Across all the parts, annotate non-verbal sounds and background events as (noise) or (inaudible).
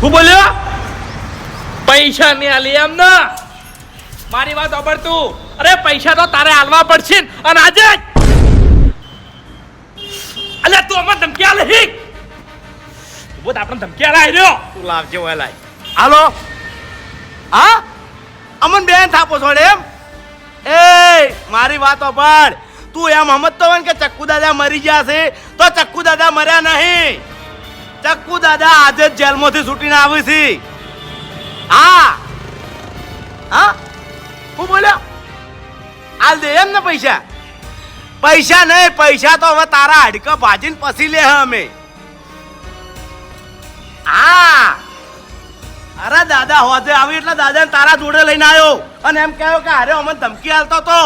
હું બોલ્યો? પૈસા નહીં આલી એમ ના. મારી વાત સાંભળ તું અરે પૈસા તો તારે આલવા પડશે અને આજે અલે તું અમાર ધમકી આલે હિક તું બોલ આપણે ધમકી આલે રહ્યો. તું લાવજે ઓય લાય. હાલો. હા? અમન બેન થાપો છોડે એમ? એ મારી વાતો પણ તું એમ સમજતો હોય કે ચક્કુ દાદા મરી ગયા છે? તો ચક્કુ દાદા મર્યા નહીં. ચક્કુ દાદા આજે જ જેલમાંથી છૂટીને આવી છે. હા. હા? હું બોલ્યો? હાલ દે એમ ને પૈસા. પૈસા નહીં પૈસા તો હવે તારા હાડકા ભાજીને પછી લે અમે. હા. અરે દાદા હોજે આવી એટલે દાદા તારા જોડે લઈને આવ્યો અને એમ કહ્યો કે અરે અમને ધમકી હાલતો તો.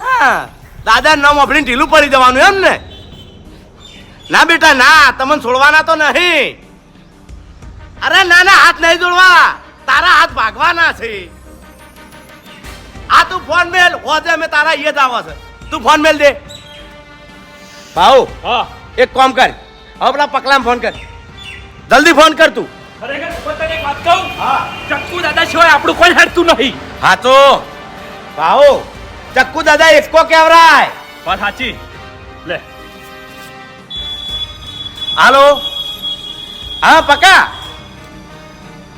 હા. દાદા નામ આપણી ઢીલું પડી જવાનું એમ ને? ના બેટા ના તમને છોડવાના તો નહીં. અરે ના ના હાથ નહીં જોડવા. તારા હાથ ભાગવાના છે. આ તું ફોન મેલ હોજે મે તારા જ આવે છે. તું ફોન મેલ દે. ભાઉ હા. એક કામ કર. હવે પેલા પકલામ ફોન કર. જલ્દી ફોન કર તું. ખરેખર હું તને એક વાત કહું? ચક્કુ દાદા સિવાય આપણું કોઈ હેડતું નહીં. હા તો. ભાઉ ચક્કુ દાદા એસકો કેવરાય? વાત સાચી. હાલો? હા પકા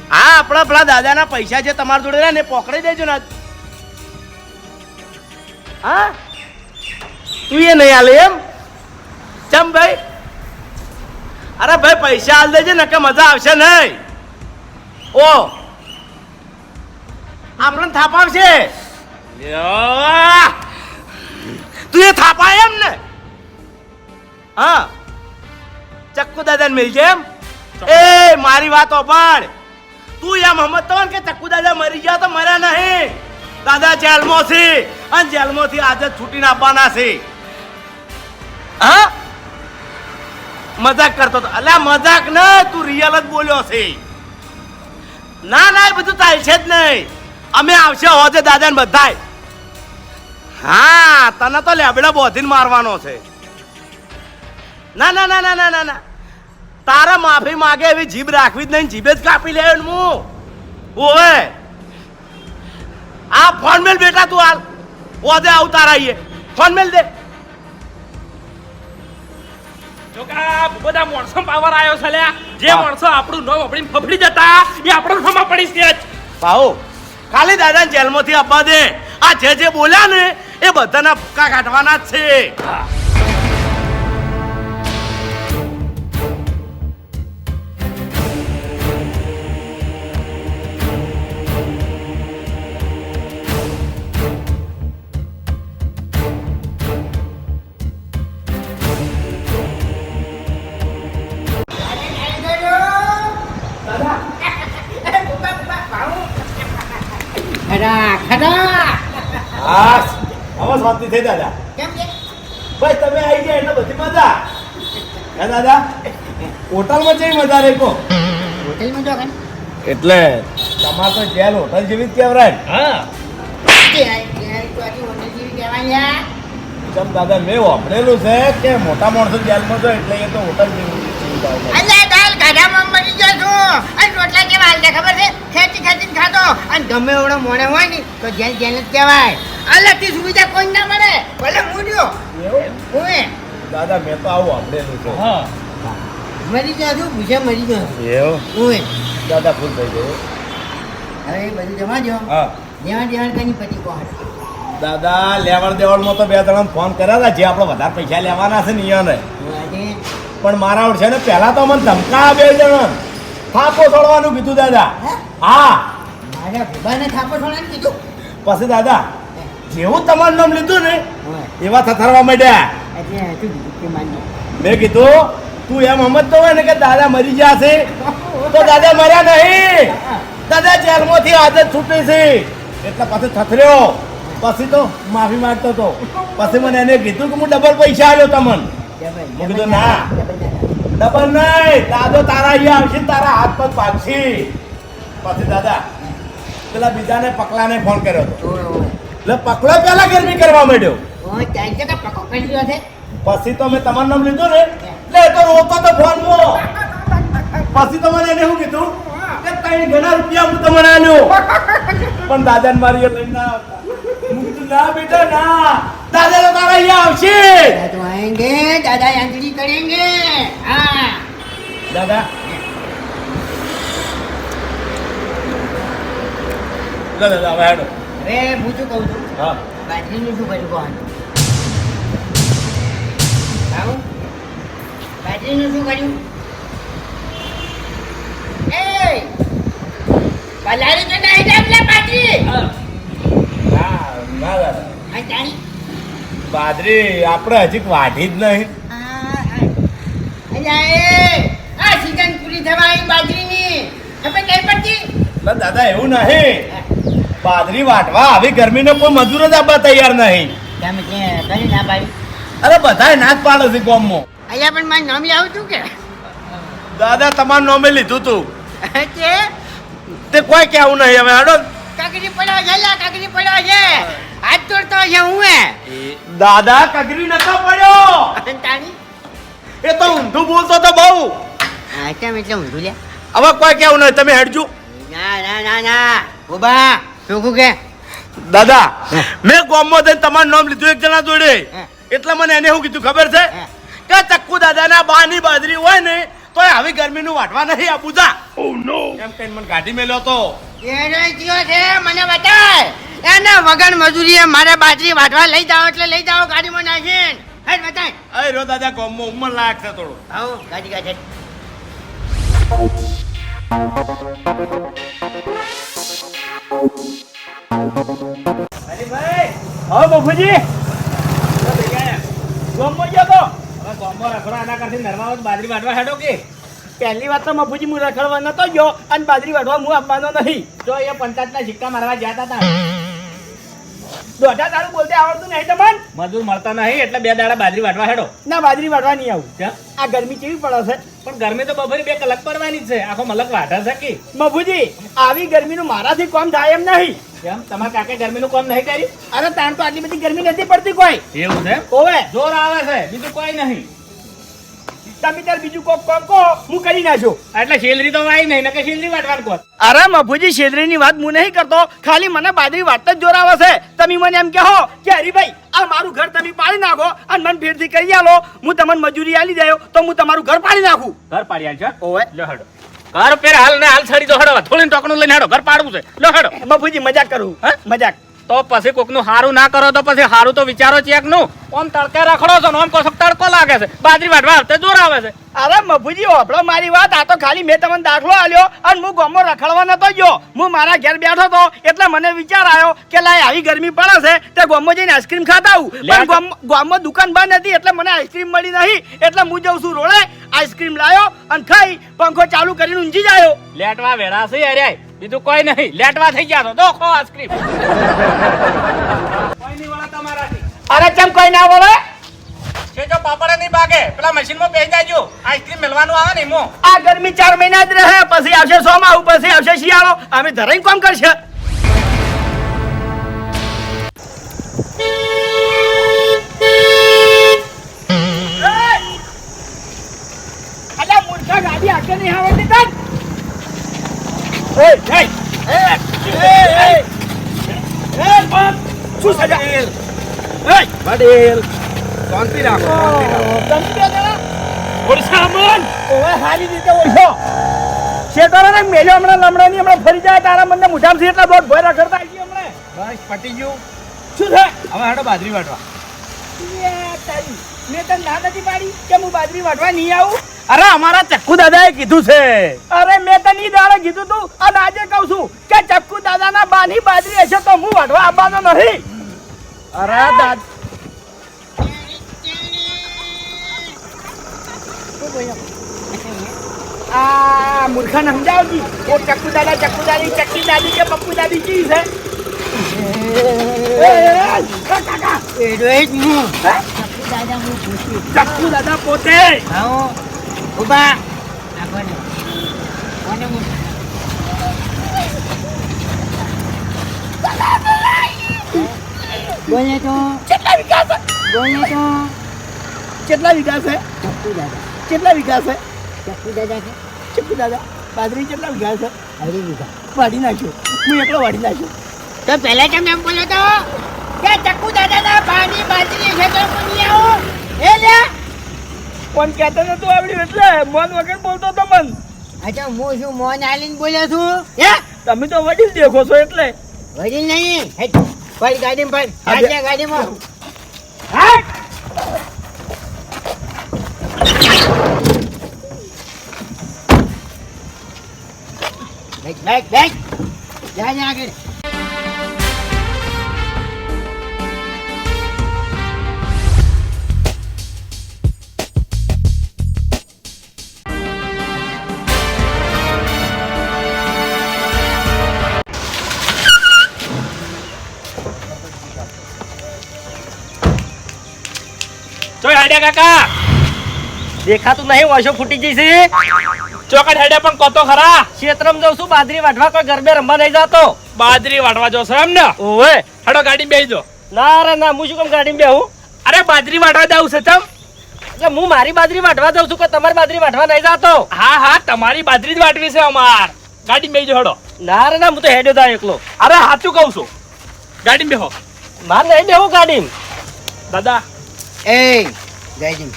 હા આપણા પેલા દાદાના પૈસા જે તમારા જોડે રહ્યા ને પકડી દેજો ને. હા? તું એ નહીં હાલે એમ? ચમ ભાઈ? અરે ભાઈ, પૈસા હાલ દેજે ને કે મજા આવશે નહીં. ઓ. આપણને થાપ આવશે? તું એ થાપાય એમ ને? હા? ચક્કુ દાદાને મિલજે એમ? એ મારી વાતો પણ તું એમ ને કે ચક્કુ દાદા મરી ગયા તો મર્યા નહીં? દાદા જેલમાં છે અને જેલમાંથી આજે છૂટીને આપવાના છે. હા? મજાક કરતો હતો. અલ્યા મજાક ન તું રિયલ જ બોલ્યો છે. ના ના એ બધું ચાલશે જ નહીં. અમે આવશે હોજે દાદાને બધાય. હા તને તો લેબડા બોધીને મારવાનો છે. ના ના ના ના ના ના. ના તારા માફી માગે એવી જીભ રાખવી જ નહીં જીભે જ કાપી લે હું ઓવે આ ફોન મેલ બેટા તું હાલ. ઓદે આવ તારા આઈએ. ફોન મેલ દે. જો કે આ બધા માણસો પાવર આવ્યો છે લ્યા. જે. માણસો આપણું નામ આપણી ફફડી જતા એ આપણો નામ પડી છે જ. ભાઉ ખાલી દાદા જેલમાંથી આપવા દે. આ જે જે બોલ્યા ને એ બધાના ભૂકા કાઢવાના જ છે. શાંતિ થઈ દાદા. ભાઈ તમે આવી ગયા એટલે બધી મજા. હે દાદા? હોટલમાં જઈ મજા રે કો હોટલમાં જો એટલે તમાર તો જેલ હોટલ જેવી જ કહેવાય. હા. ચમ દાદા મેં વાપરેલું છે કે મોટા માણસો જેલમાં તો એટલે એ તો હોટલ જેવું છું ખબર છે? ખેંચી ખેંચીને ખાતો અને ગમે એવડો મોડે હોય ને તો જેલ જેલ જ કહેવાય. અલગથી સુવિધા કોઈ ના મળે. ભલે મૂડ્યો એવું? હું દાદા મેં તો આવું આપડેલું છે. હા. મરી ગયા છું ભૂસે મરી ગયો એવું? હું દાદા ફૂલ થઈ ગયો હવે એ બધું જમા જો હા. દેવા દેવાણ કની પતિ કોણ દાદા લેવડ દેવડમાં તો બે ત્રણ ફોન કર્યા હતા જે આપણે વધારે પૈસા લેવાના છે ને ઈયોને. પણ મારા ઓળ છે ને પહેલા તો મને ધમકા બે જણા થાપો છોડવાનું કીધું દાદા. હા. મારા ભૂબાને થાપો છોડવાનું કીધું. પછી દાદા જેવું તમારું નામ લીધું ને એવા થથરવા માંડ્યા. મેં કીધું તું એમ સમજતો હોય ને કે દાદા મરી ગયા છે તો દાદા મર્યા નહીં. દાદા જેલમાંથી આદત છૂટી છે. એટલે પછી થથર્યો. પછી તો માફી માંગતો હતો. પછી મને એને કીધું કે હું ડબલ પૈસા આવ્યો તમને. મેં કીધું ના ડબલ નહીં દાદો તારા અહીંયા આવશે તારા હાથ પર પાછી પછી દાદા પેલા બીજાને પકલાને ફોન કર્યો હતો. એટલે પકડો પહેલા ગરમી કરવા માંડ્યો. પછી તો મેં તમારું નામ લીધું ને? એટલે તો રોતો તો ફોન મો પછી તો એને શું કીધું? કે ત્રણ ઘણા રૂપિયા હું તમને આલ્યો. પણ દાદાને મારી લઈને ના આવતા. ના બેટા ના. દાદા તો તારા અહીંયા આવશે. દાદા આવેંગે દાદા યાંત્રી કરેંગે. હા. દાદા. દાદા દાદા હેડો. હવે હું શું કહું છું? હા. બાજરીનું શું કર્યું કોણ આવું. બાજરીનું શું કર્યું? એ પલાળી તો નહીં એટલે બાજરી! હા ના દાદા બાજરી આપણે હજી વાઢી જ નહીં. આ, સીઝન પૂરી થવા આવી બાજરીની. ખબર નહીં પડતી? દાદા એવું નહીં. બાજરી વાટવા આવી ગરમીનો કોઈ મજૂર જ આપવા તૈયાર નહીં. તમે કે કરી ના પાડી અરે બધાય નાક પાડો છે ગામમાં. અહીંયા પણ મારું નામ આવું છું કે? દાદા તમારું નામે લીધું તું. કે? તે કોઈ કેવું નહીં હવે હાડો કાકડી પડ્યો છે લા કાકડી પડ્યો છે. હાથ તોડતો છે હું હે. દાદા કગરી નતો પડ્યો. તાણી. એ તો ઊંધું બોલતો તો બહુ. હા કેમ એટલે ઊંધું લે. હવે કોઈ કેવું નહીં તમે હેડજો. ના ના ના ના. ઊભા. શું કે? દાદા મેં ગામમાં જઈને તમારું નામ લીધું એક જણા જોડે. એટલે મને એને શું કીધું ખબર છે? કે ચક્કુ દાદાના બાની બાજરી હોય ને તો આવી ગરમીનું વાટવા નહીં આપું જા. એમ કઈ મને કાઢી મેલ્યો તો એનો જીઓ છે મને બતાય. એના વગર મજૂરીએ મારે બાજરી વાટવા લઈ જાઓ એટલે લઈ જાઓ ગાડીમાં નાખીને. હેડ બતાય. અરે રો દાદા ગામમાં ઉમર લાયક છે થોડું. આવો ગાડી ગાડી હા બાપુજી. ગામમાં ગયો તો? પહેલી વાત તો મફુજી હું રખડવા નતો ગયો, અને બાજરી વાટવા હું આપવાનો નહીં. જો એ પંચાયતના સિક્કા મારવા ગયા હતા દોઢા તારું બોલતે આવડતું નહીં તમને મજૂર મળતા નહીં એટલે બે દાડા બાજરી વાટવા હેડો. ના બાજરી વાટવા નહીં આવું. આ ગરમી કેવી પડે છે? પણ ગરમી તો બપોરે બે કલાક પડવાની જ છે. આખો મલક વાઢા છે કે? બાબુજી આવી ગરમીનું મારાથી કોમ થાય એમ નહીં. કેમ તમારા કાકે ગરમીનું કોમ નહીં કરી અરે તાણ તો આટલી બધી ગરમી નથી પડતી કોઈ. એવું છે ઓવે જોર આવે છે. બીજું કોઈ નહીં. તમે તાર બીજું કોક કોમ કહો હું કરી નાખ્યો એટલે શેલરી તો વાય નહીં નકે શેલરી વાટવાનું કોત અરે મફુજી શેદરીની વાત હું નહીં કરતો. ખાલી મને બાજરી વાત જ જોરાવે છે. તમે મને એમ કહો કે હરીભાઈ આ મારું ઘર તમે પાડી નાખો અને મને ફેરથી કરી આલો. હું તમને મજૂરી આલી દયો તો હું તમારું ઘર પાડી નાખું. ઘર પાડી આલ છે? ઓવે. લો હેડો. ઘર પેર હાલ ને હાલ છડી દો હડો થોડી ટોકણું લઈને હડો ઘર પાડવું છે. લો હડો. મફુજી મજાક કરું. હા? મજાક. તો પછી કોકનું હારું ના કરો તો પછી હારું તો વિચારો ચેકનું ઓમ તડકે રખડો છો ને ઓમ તડકો લાગે છે. બાજરી વાટવા આવતે જોર આવે છે. અરે મફુજી ઓભળો મારી વાત. આ તો ખાલી મેં તમને દાખલો આલ્યો અને હું ગામમાં રખડવા નતો ગયો. હું મારા ઘેર બેઠો તો એટલે મને વિચાર આવ્યો કે લાય આવી ગરમી પડે છે તે ગોમો જઈને આઈસ્ક્રીમ ખાતા આવું. પણ ગોમો દુકાન બંધ હતી એટલે મને આઈસ્ક્રીમ મળી નહીં. એટલે હું જઉં છું રોડે આઈસ્ક્રીમ લાયો અને ખાઈ પંખો ચાલુ કરીને ઊંઘી જાયો. લેટવા વેડા છે અરે બીજું કોઈ નહીં. લેટવા થઈ ગયા તો દો ખો આઈસ્ક્રીમ. કોઈ નહીં વળે તમારાથી. અરે ચમ કોઈ ના બોલે પાપડે નહીં ભાગે પેલા મશીનમાં બેસી જાજો આઈસ્ક્રીમ મેળવાનું આવે ને એમો આ ગરમી ચાર મહિના જ રહે પછી આવશે સોમાવું પછી આવશે શિયાળો અમે ધરાઈને કામ કરશે ગાડી આગળ નહીં આવડતી તન ઓય એ એ એ એ એ પણ શું સજા એ વડીલ શાંતિ રાખો શાંતિ રાખો. ઓરસામન ઓવે હારી રીતે ઓળખો શેતરાને મેલ્યો હમણાં ફરી જાય તારા મને મુઠામ છે એટલા દોઢ ભોય રખડતા આવી હમણાં. બસ પટી ગયું. શું છે? હવે હેડો બાજરી વાટવા. એ તારી મેં તને ના નથી પાડી કે હું બાજરી વાટવા નહીં આવું? અરે અમારા ચક્કુ દાદાએ કીધું છે. અરે મેં તને દાડે કીધું તું અને આજે કહું છું કે ચક્કુ દાદાના બાની બાજરી હશે તો હું વાટવા આવવાનો નથી. અરે દાદ આ મૂર્ખાને સમજાવજી ઓ ચક્કુ દાદા ચક્કુ દાદી ચક્કી દાદી કે પપ્પુ દાદી કી છે એ, એ, એ, કાકા એ રોહિત હું હે? ચપ્પુ દાદા હું પૂછી ચક્કુ દાદા પોતે આવો ઊભા આ કોને કોને હું બોલે તો કેટલા વિકાસ છે બોલે તો કેટલા વિકાસ છે? ચપ્પુ દાદા. કેટલા વિકાસ છે? ચપ્પુ દાદા છે. ચપ્પુ દાદા. બાજરી કેટલા વીઘા છે? અઢી વીઘા. વાડી નાખ્યો. હું એકલો વાડી નાખ્યો. તો પહેલા તમે એમ બોલો તો કે ચક્કુ દાદા ના પાણી બાજરી છે તો કોની આવો? એ લે. કોણ કહેતો નતું આવડ્યું એટલે મન વગર બોલતો તો મન. અચ્છા હું શું મોન આલીને બોલ્યો છું? હે? તમે તો વડીલ દેખો છો એટલે. વડીલ નહીં. પડ ગાડીમાં પડ. ગાડીમાં. બેક બેક બેક જા જા આગળ ચોય હાડ્યા કાકા દેખાતું નહીં વાશો ફૂટી જશે ચોકડ હેડે પણ કોતો ખરા. ક્ષેત્રમ જઉં છું બાજરી વાઢવા કોઈ ગરબે રમવા નહીં જતો. બાજરી વાઢવા જો છો એમ ને? ઓવે. હડો ગાડી બેહી જો ના રે ના હું શું કેમ ગાડીમાં બેહું. અરે બાજરી વાઢવા જાવ છે તમ? એટલે હું મારી બાજરી વાઢવા જાઉં છું કે તમારી બાદરી વાટવા નહીં જાતો. હા હા તમારી બાજરી જ વાટવી છે અમાર. ગાડી બેહી જો હડો. ના રે ના હું તો હેડ્યો તા એકલો. અરે સાચું કહું છું. ગાડી બેહો. માર નહીં બેહું ગાડી દાદા. એ ગાડી.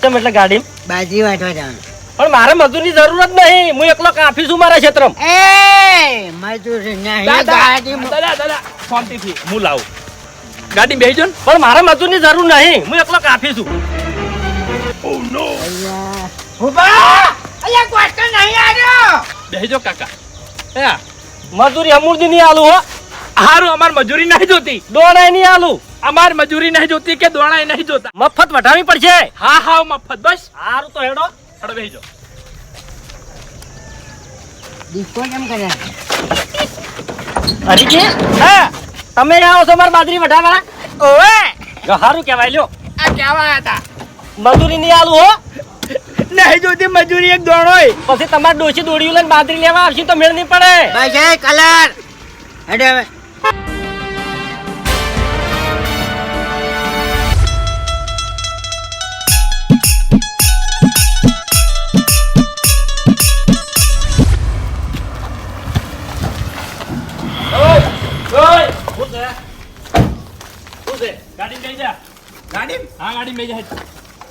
કેમ એટલે ગાડી બાજરી વાટવા જવાનું. પણ મારે મજૂરની જરૂર જ નહીં. હું એકલો કાફી છું મારા ક્ષેત્રમાં. એ મજૂર નહીં દાદા દાદા દાદા શાંતિથી હું લાવું. ગાડી બેસી જો પણ મારે મજૂરની જરૂર નહીં. હું એકલો કાફી છું. ઊભા! અલ્યા કોસ્ટો નહીં આવ્યો! બેસી જો કાકા. મજૂરી અમૂર્તિ નહીં આલું હો. હારું અમાર મજૂરી નહીં જોતી. દોડાય નહીં આલું. અમાર મજૂરી નહીં જોતી કે દોણાય નહીં જોતા? મફત વટાવી પડશે. હા હા મફત બસ. હારું તો હેડો. હડો બેસી જો ડિસ્કો કેમ કરે હરીજી હા તમે આવો છો મારા બાજરી વઢાવા? ઓવે! સારું કહેવાય લ્યો. આ કેવા હતા? મજૂરી નહીં આલું હો. નહીં જોતી મજૂરી એક દોણોય પછી તમારે ડોસી દોડ્યું લઈને બાજરી લેવા આવશે તો મેળ નહીં પડે. ભાઈ કલર. હેડે ગાડી? હા ગાડી મેં જાય.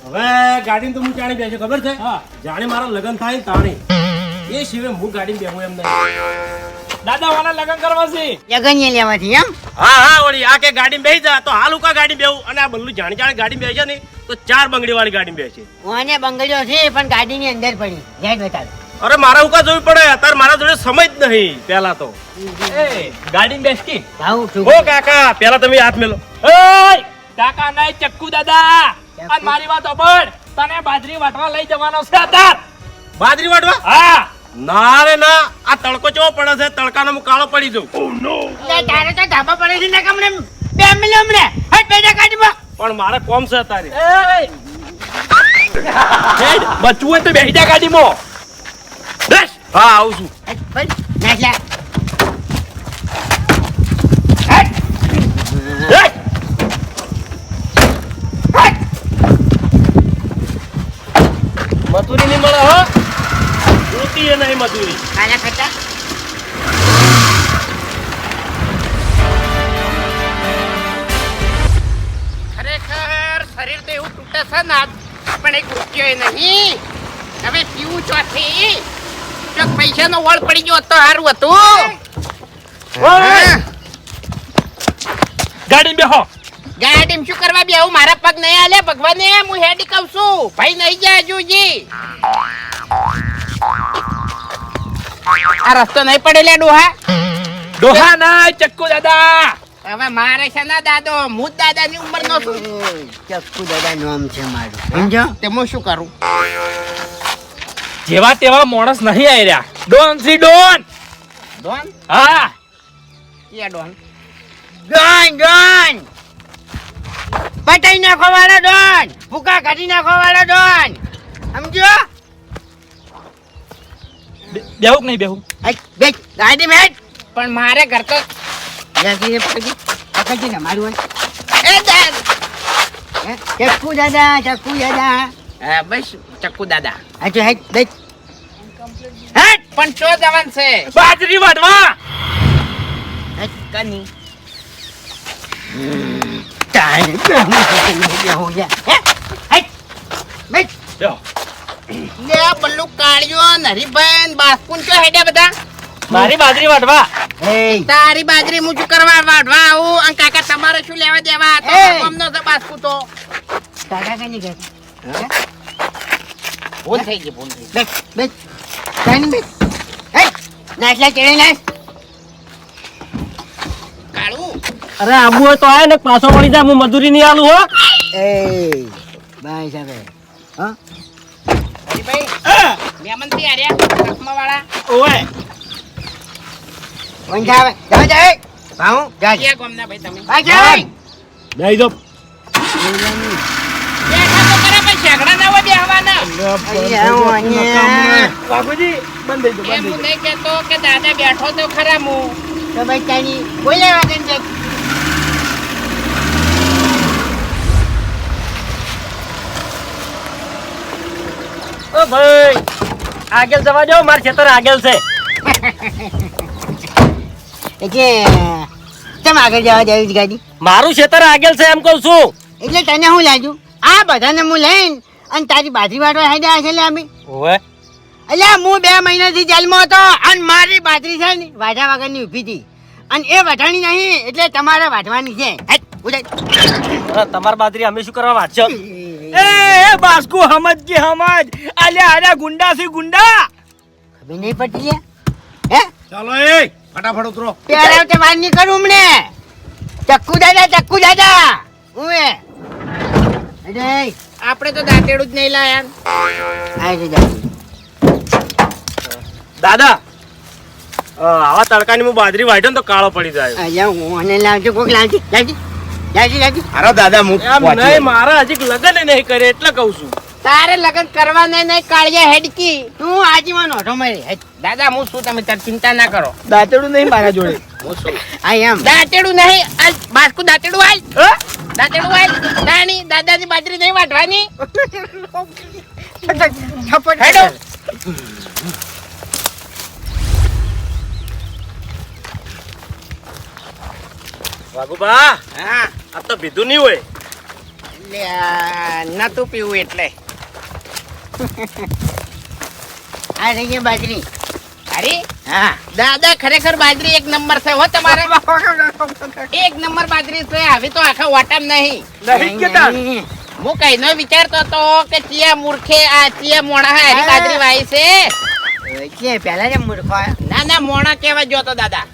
હવે ગાડી તો હું જાણી બેસે ખબર છે? હા. જાણે મારા લગ્ન થાય તાણી. એ સિવાય હું ગાડી બેહું એમ નહીં. દાદા વાળા લગન કરવા છે. જગન્ય લેવાથી એમ? હા હા વળી આ કે ગાડી બેહી જા તો હાલ ઉકા ગાડી બેહું? અને આ બલ્લુ જાણી જાણે ગાડી બેસે ને તો ચાર બંગડી વાળી ગાડી બેસે. ઓને બંગડીઓ છે પણ ગાડી ની અંદર પડી. જાય બતાવે. અરે મારા ઉકા જોવી પડે? અત્યારે મારા જોડે સમય જ નહીં પેલા તો. એ ગાડી બેસકી ઓ કાકા પેલા તમે હાથ મેલો. ઓય! કાકા નહીં ચક્કુ દાદા. અને મારી વાત સાંભળ તને બાજરી વાટવા લઈ જવાનો છે અત્યાર. બાજરી વાટવા? હા. ના રે ના. આ તડકો ચેવો પડે છે? તડકાનો હું કાળો પડી જાઉં. લે તારે તો ધાબા પડે છે ને કમને બે મિલો હમણે હટ બેજા ગાડીમાં. પણ મારે કોમ છે! હેડ, બચવું તો બેહી જા ગાડીમાં. બસ. હા આવું છું. ભાઈ નાખ મજૂરી નહીં મળે હો. જોતી એ નહીં મજૂરી કાલા ખટા ખરેખર શરીર તો એવું તૂટે છે ને આજ પણ એક રૂપિયો નહીં. હવે પીવું ચોથી જો પૈસાનો વળ પડી ગયો તો સારું હતું. ગાડી ગાડીમાં બેહો ટીમ શું કરવા બી આવું મારા પગ નહીં આલે ભગવાને હું હેડી કહું છું. ભાઈ નહીં જાય હજુજી આ રસ્તો નહીં પડેલે ડોહા. ડોહા ના ચક્કુ દાદા. હવે મારે છે ના દાદો હું દાદા ની ઉંમર નો છું ચક્કુ દાદા નામ છે મારું. સમજો? તે હું શું કરું? જેવા તેવા માણસ નહીં આવી રહ્યા. ડોન સી ડોન. ડોન? હા. Yeah don. ડોન ડોન પટાઈ નાખો વાળા ડોન. ભૂકા કાઢી નાખો વાળા ડોન. સમજો બે- બેહું નહીં બેહું? બે બેસ, ગાડી માં પણ મારે ઘર તો જલ્દી પકડી. પકડી ને મારું એ દાદ ચક્કુ દાદા ચક્કુ દાદા. હા બસ ચક્કુ દાદા. હા તો હેટ બેટ. હેટ પણ ચો જવાન છે? બાજરી વાટવા હેટ, કની. લે આ બલ્લુ કાળિયો ને હરીભાઈ ને બાસ્કુન ચો હેડ્યા બધા મારી બાજરી વાટવા તારી બાજરી હું શું કરવા વાટવા આવું? અને કાકા તમારે શું લેવા દેવા? આ તો બાસ્કુ તો. કાકા કઈ ગયા ફોન થઈ ગઈ ફોન થઈ ગઈ. બેસ બેસ. કઈ નહીં બેસ. હે? નાચલા ચડે નાચ કાળું અરે આબુ હોય તો આય ને પાછો મળી જાય હું મજૂરી નહીં આલું હો. એ ભાઈ સાહેબ હા હરીભાઈ મહેમાનથી આર્યા ચશ્મા વાળા ઓય કોણ જાવે જાવે જાવે ભાઉ જા જા ક્યાં ગમના ભાઈ તમે ભાઈ જાવે બેહી દો બેઠા તો ખરા પણ શેકડા ના હોય બેહવાના અહીંયા અહીંયા બાપુજી બંધ થઈ એમ હું નહીં કહેતો કે દાદા બેઠો તો ખરા હું તો ભાઈ તારી બોલે વાગન છે ઓ ભાઈ આગળ જવા દો માર ખેતર આગળ છે. એટલે કેમ આગળ જવા દેવી ગાડી? મારું ખેતર આગળ છે એમ કહું છું. એટલે તને હું લાજુ આ બધાને હું લઈને અને તારી બાજરી વાટવા હેડ્યા છે લે અમે. ઓવે. એટલે હું બે મહિનાથી જેલમાં હતો અને મારી બાજરી છે ને વાઢા વગરની ઊભી હતી. અને એ વઢાણી નહીં એટલે તમારે વાઢવાની છે. તમારી બાજરી અમે શું કરવા વાંચો એ બાસ્કુ હમજ કે હમજ. આલ્યા આલ્યા ગુંડા સી ગુંડા. ખબર નહીં પડતી લે. હે? ચાલો એ ફટાફટ ઉતરો. પ્યારા તે વાર નહીં કરું હમણે. ચક્કુ દાદા ચક્કુ દાદા. હું એ? અરે આપણે તો દાંતેડું જ નહીં લાયા. આ છે દાદા. આવા તડકાની હું બાજરી વાઢ્યો ને તો કાળો પડી જાય. અહીંયા હું અને લાવજો કોક લાવજી. લાવજી. લાવજી લાવજી અરે દાદા હું એમ નહીં મારા હજી લગન નહીં કરે એટલે કહું છું. તારે લગન કરવા નહીં નહીં કાળિયા હેડકી. તું આજીવન ઓઢો મારી. દાદા હું શું તમે તાર ચિંતા ના કરો. દાંતેડું નહીં મારા જોડે. હું શું? આ એમ. દાંતેડું નહીં આ બાસ્કુ દાંતેડું આલ. દાંતેડું આલ. દાણી દાદાની બાજરી નહીં વાટવાની હેડો. વાઘુબા હા. આ તો પીધું નહીં હોય. એટલે આ નતું પીવું એટલે. (laughs) આ રહી ગઈ બાજરી. અરે હા. દાદા ખરેખર બાજરી એક નંબર છે હો તમારે. (laughs) એક નંબર બાજરી છે હવે તો આખા વાટામ નહીં. નહીં કેતા? નહીં. હું કઈનો વિચારતો હતો કે ચિયા મૂર્ખે આ ચિયા મોણા હારી બાજરી વાય છે. કે પેલા જે મૂર્ખો ના ના મોણા કેવા જોતો દાદા.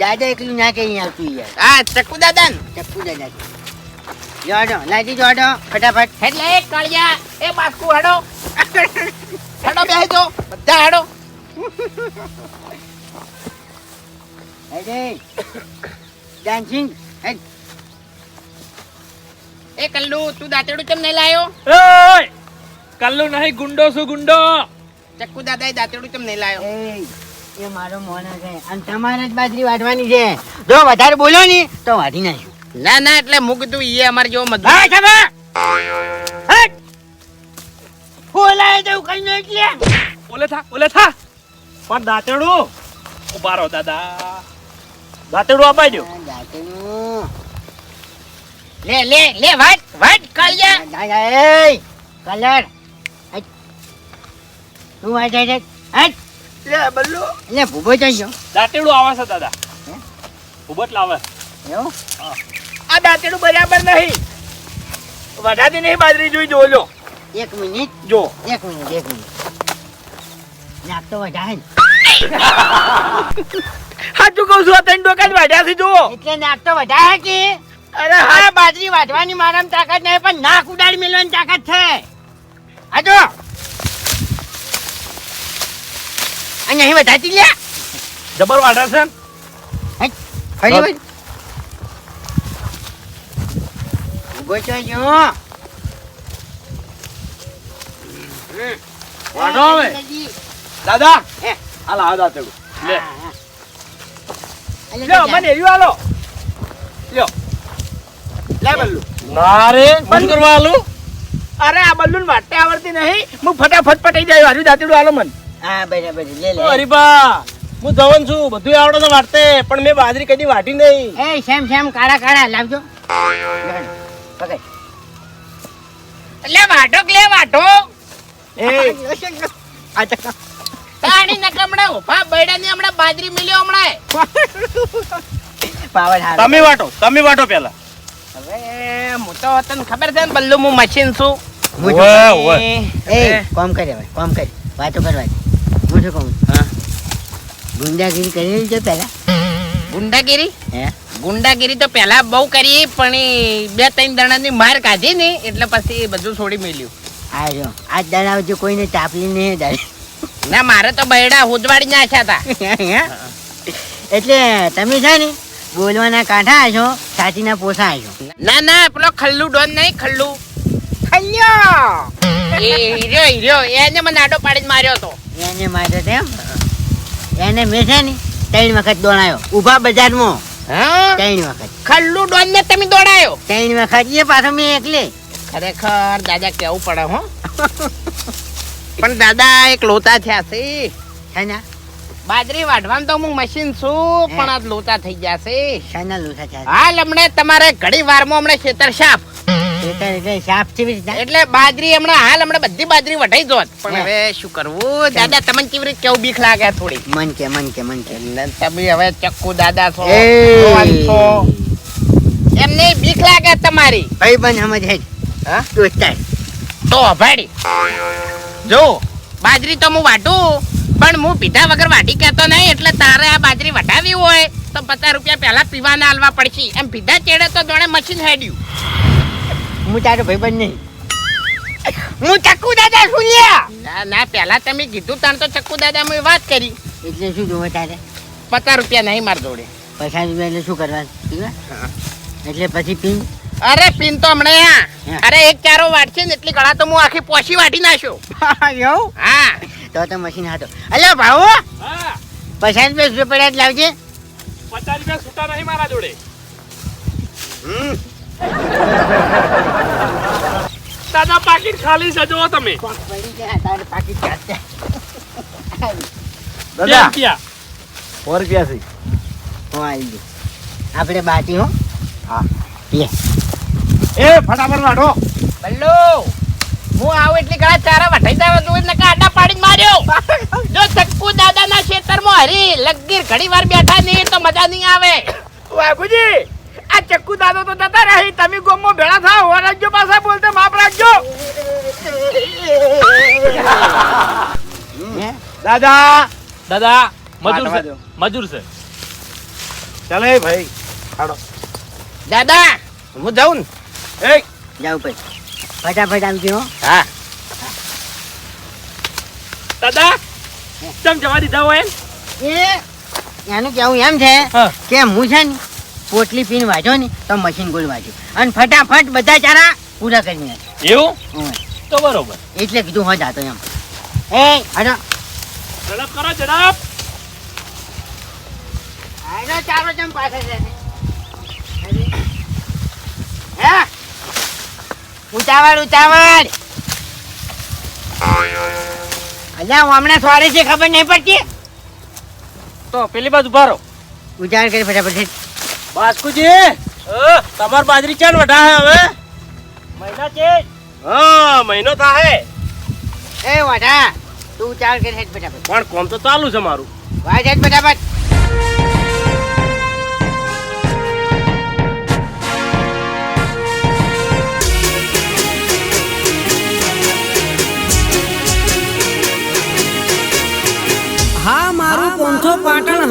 દાદા એકલું ના કઈ આવતું યાર. આ ચક્કુ દાદા ને. ચપ્પુ દાદા. જોડો લાજી જોડો ફટાફટ. એટલે એ કળિયા એ બાસ્કુ હડો. હડો બેહી જો બધા હડો. અરે ડાન્સિંગ હેડ. એ કલ્લુ તું દાંતેડું કેમ નહીં લાયો? ઓય કલ્લુ નહીં ગુંડો શું ગુંડો. ચક્કુ દાદા દાંતેડું કેમ નહીં લાયો? એ મારો મોના છે. અને તમારે જ બાજરી વાટવાની છે. જો વધારે બોલો ને તો વાટી નાખ્યું ના ના એટલે મુક તું ઈ અમાર જેવો મજબૂત હા ખબર બોલાય તો કઈ નહીં એટલે ઓલે થા ઓલે થા. પણ દાંતેડું ઊભા દાદા. દાંતેડું અપાઈ દો દાંતનું. લે લે લે વાટ વાટ દાદા એ કલર. હટ. તું હટ હટ. લે બલ્લુ. એટલે ભૂબો થઈ દાંતેડું આવે છે દાદા. ઉભટ લાવે. એવું? આ દાંતેડું બરાબર નહીં. વધારતી નહીં બાજરી જોઈ જો એક મિનિટ. જો. એક મિનિટ એક મિનિટ. નાક તો વધારે સાચું કહું છું આ ત્રણ ડોકા જ વાઢ્યા છે જુઓ. એટલે નાક તો વધારે કે? અરે હા. બાજરી વાટવાની મારામાં તાકાત નહીં પણ નાક ઉડાડી મેળવાની તાકાત છે. આ જો અને જાતી લે લ્યા. જબર વાડા છે ફરી ભાઈ ઊભો છો જો વાડો હવે દાદા હે. હાલ આ દાંતેડું લે. અલે લ્યો જા. મને એર્યું આલો લ્યો. લે બલ્લુ. ના રે બંધ કરવા આલું? અરે આ બલ્લુ વાટે આવડતી નહીં. હું ફટાફટ પટાઈ જાય હારું દાંતેડું હાલો મન. હા બરાબર લે લે. હરીબા હું જવન છું. બધું આવડે તો વાટતે પણ મેં બાજરી કદી વાટી નહીં. એ શેમ શેમ કાળા કાળા લાવજો. પકડ. લે વાટો લે વાટો? એ. પાણી નકમણા ઊભા બૈડાની હમણાં બાજરી મિલ્યો હમણાં પાવર હાર. તમે વાટો તમે વાટો પેલા હવે હું તો તને ખબર છે ને બલ્લુ હું મશીન છું. હું ઓવે, એ કોમ કરે ભાઈ કોમ કરે. વાતો કરવા શું કહું ગુંડાગીરી કરી છે પહેલા? ગુંડાગીરી? હે? ગુંડાગીરી તો પહેલા બહુ કરી પણ બે ત્રણ દણાની માર કાઢી ને એટલે પછી બધું છોડી મેલ્યું. આ જો આજ દાડા જો કોઈને તાપલી નહીં દાડી ના મારે તો બૈડા હોદવાડી નાખ્યા હતા એટલે તમે છે ને બોલવાના કાંઠા છો સાચીના પોસા છો ના ના પેલો ખલ્લુ ડોન નહીં ખલ્લુ. ખલ્યો! એ હીરો હીરો એને મને આડો પાડીને માર્યો તો. એને માર્યો તેમ એને મેં છે ને ત્રણ વખત દોડાયો. ઊભા બજારમાં. ત્રણ વખત. ખલ્લુ ડોન ને તમે દોડાયો? ત્રણ વખત. એ પાછો મેં એકલે. ખરેખર દાદા કેવું પડે હો? પણ દાદા એક લોતા થયા છે. શાના? બાજરી વાઢવાનું તો હું મશીન છું પણ આ લોતા થઈ ગયા છે. શાના ચાલે હાલ હમણે તમારે ઘડી વારમાં હમણે ખેતર સાફ. એટલે બાજરી હમણાં હાલ હમણાં બધી બાજરી વઢાઈ જોત. પણ હવે શું કરવું? દાદા તમને કેવી રીતે કેવું બીક લાગે થોડી? મન કે મન કે મન કે. તમે હવે ચક્કુ દાદા છો એમને બીક લાગે તમારી. ભાઈ બન સમજ હા? તો અભાડી. જો બાજરી તો હું વાટું પણ હું પીધા વગર વાટી કહેતો નહીં એટલે તારે આ બાજરી વટાવી હોય તો પચાસ રૂપિયા પહેલા પીવાના હાલવા પડશે. એમ પીધા ચેડે તો જોણે મશીન હેડ્યું. હું તારો ભાઈ બન નહીં. હું ચક્કુ દાદા શું લ્યા. ના ના પહેલા તમે કીધું તાણ તો ચક્કુ દાદા મેં વાત કરી. એટલે શું જોવે તારે? પચાસ રૂપિયા નહીં માર જોડે. પચાસ રૂપિયા એટલે શું કરવાનું? હા. એટલે પછી પીન? અરે પીન તો હમણાં હા. અરે એક ચારો વાટશે ને એટલી ગળા તો હું આખી પોછી વાટી નાખ્યો એવું? હા. તો તો મશીન હાથો. અલ્યા ભાવો? હા. પચાસ રૂપિયા પડ્યા? જ લાવજે. પચાસ રૂપિયા છૂટા નહીં મારા જોડે. દાદા પાકીટ ખાલી છે જો તમે. પડી ગયા તારે પાકીટ દાદા રૂપિયા. સો રૂપિયા છે. હું આવી ગયો. આપણે બાટી હો. હા. એ ફટાફટ વાટો બલ્લો હું આવું એટલી કળા તારા વટાઈ જવા તું એટલે આડા પાડીને માર્યો. જો ચક્કુ દાદાના ખેતરમાં હરી લગીર ઘડી વાર બેઠા નહીં તો મજા નહીં આવે. વાઘુજી આ ચક્કુ દાદો તો જતા રહી તમે ગોમો ભેળા થાવ વરાજો પાછા બોલતે માપ રાખજો. દાદા. દાદા મજૂર છે. મજૂર છે. ચાલે ભાઈ. હાડો દાદા હું જાઉં ને? એ. જાઉં ભાઈ. ફટાફટ આવજો હો. હા. દાદા ચમ જવા દીધા હોય એ એનું કેવું એમ છે? કે હું છે ને? પોટલી પીન વાંચો ને તો મશીન ગોળ વાંચો અને ફટાફટ બધા ચારા પૂરા કરી નાખે. એવું? તો બરોબર. એટલે કીધું હા જાતો એમ. એ હડો ઝડપ કરો ઝડપ. ચારો પાછળ હે? ઉતાવળ ઉતાવળ. અલ્યા હમણાં સોરી છે ખબર નહીં પડતી? તો પેલી બાજુ ભારો ઉતાવળ કરી ફટાફટ. બાસ્કુજી તમાર બાજરી ક્યાં વઢા હે હવે? મહિના છે હા મહિનો થાય એ વઢા તું ઉતાવળ કે હેડ ફટાફટ. પણ કોમ તો ચાલુ છે મારું. વાજ હેડ ફટાફટ. હા મારું પોંથો પાટણ